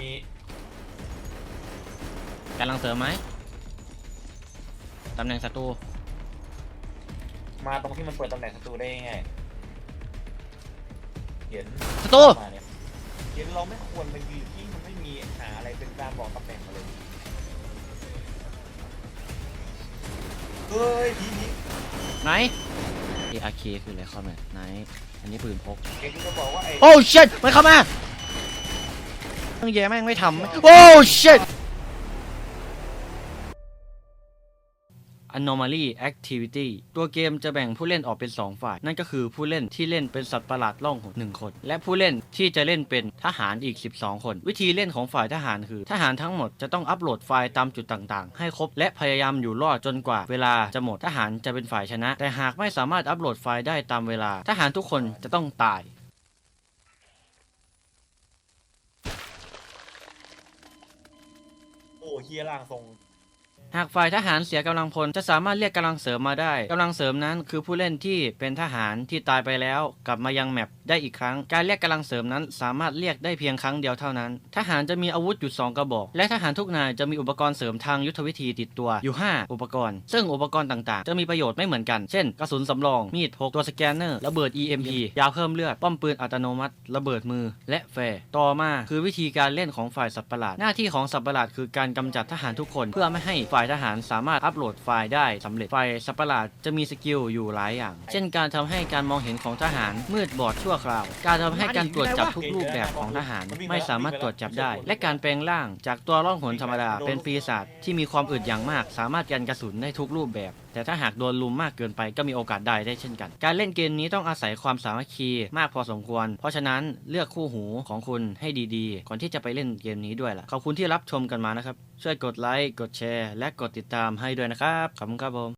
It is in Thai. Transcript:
มีกำลังเสริมไหมตำแหน่งศัตรูมาตรงที่มันเปิดตำแหน่งศัตรูได้ง่ายเห็นศัตรูมาเนี่ยเห็นเราไม่ควรมายืนที่มันไม่มีหาอะไรเป็นการบอกตำแหน่งมาเลยเฮ้ยผีผีไหน ARK คืออะไรคอมแมทไหน อันนี้ปืนพกเก่งจะบอกว่าไอ้โอ้ shit มันเข้ามา ตั้งแย่แม่งไม่ทำโอ้ shit Anomaly Activity ตัวเกมจะแบ่งผู้เล่นออกเป็น 2 ฝ่าย นั่นก็คือผู้เล่นที่เล่นเป็นสัตว์ประหลาดล่องหนหนึ่งคน และผู้เล่นที่จะเล่นเป็นทหารอีก 12 คน วิธีเล่นของฝ่ายทหารคือ ทหารทั้งหมดจะต้องอัปโหลดไฟล์ตามจุดต่างๆ ให้ครบ และพยายามอยู่รอดจนกว่า เวลาจะหมดทหารจะเป็นฝ่ายชนะ แต่หากไม่สามารถอัปโหลดไฟล์ได้ตามเวลา ทหารทุกคนจะต้องตาย โอ้เฮียร่างทรง หากฝ่ายทหารเสียกำลังพลจะสามารถเรียกกำลังเสริมมาได้กำลังเสริมนั้นคือผู้เล่นที่เป็นทหารที่ตายไปแล้ว กลับมายังแมปได้อีกครั้ง การเรียกกำลังเสริมนั้น สามารถเรียกได้เพียงครั้งเดียวเท่านั้น ทหารจะมีอาวุธอยู่2กระบอก และทหารทุกนายจะมีอุปกรณ์เสริมทางยุทธวิธีติดตัวอยู่ 5 อุปกรณ์ ซึ่งอุปกรณ์ต่างๆ จะมีประโยชน์ไม่เหมือนกัน เช่น กระสุนสำรอง มีดพกตัวสแกนเนอร์ ระเบิด EMP ยาเพิ่มเลือด ป้อมปืนอัตโนมัติ ระเบิดมือ และแฟร์ต่อมาคือวิธีการเล่นของฝ่ายสัตว์ประหลาด หน้าที่ของสัตว์ประหลาดคือการกำจัดทหารทุกคนเพื่อไม่ให้ฝ่ายทหารสามารถอัปโหลดไฟล์ได้สำเร็จฝ่ายสัปะหลาดจะมีสกิลอยู่หลายอย่าง เช่นการทำให้การมองเห็นของทหารมืดบอดชั่วคราว การทำให้การตรวจจับทุกรูปแบบของทหารไม่สามารถตรวจจับได้ และการแปลงร่างจากตัวร่องหนธรรมดาเป็นปีศาจที่มีความอึดอย่างมาก สามารถกันกระสุนได้ทุกรูปแบบแต่ถ้าหากโดนลุมมากเกินไปก็มีโอกาสได้ได้เช่นกัน การเล่นเกมนี้ต้องอาศัยความสามัคคีมากพอสมควร เพราะฉะนั้นเลือกคู่หูของคุณให้ดีๆ ก่อนที่จะไปเล่นเกมนี้ด้วยล่ะ ขอบคุณที่รับชมกันมานะครับ ช่วยกดไลค์ กดแชร์ และกดติดตามให้ด้วยนะครับ ขอบคุณครับผม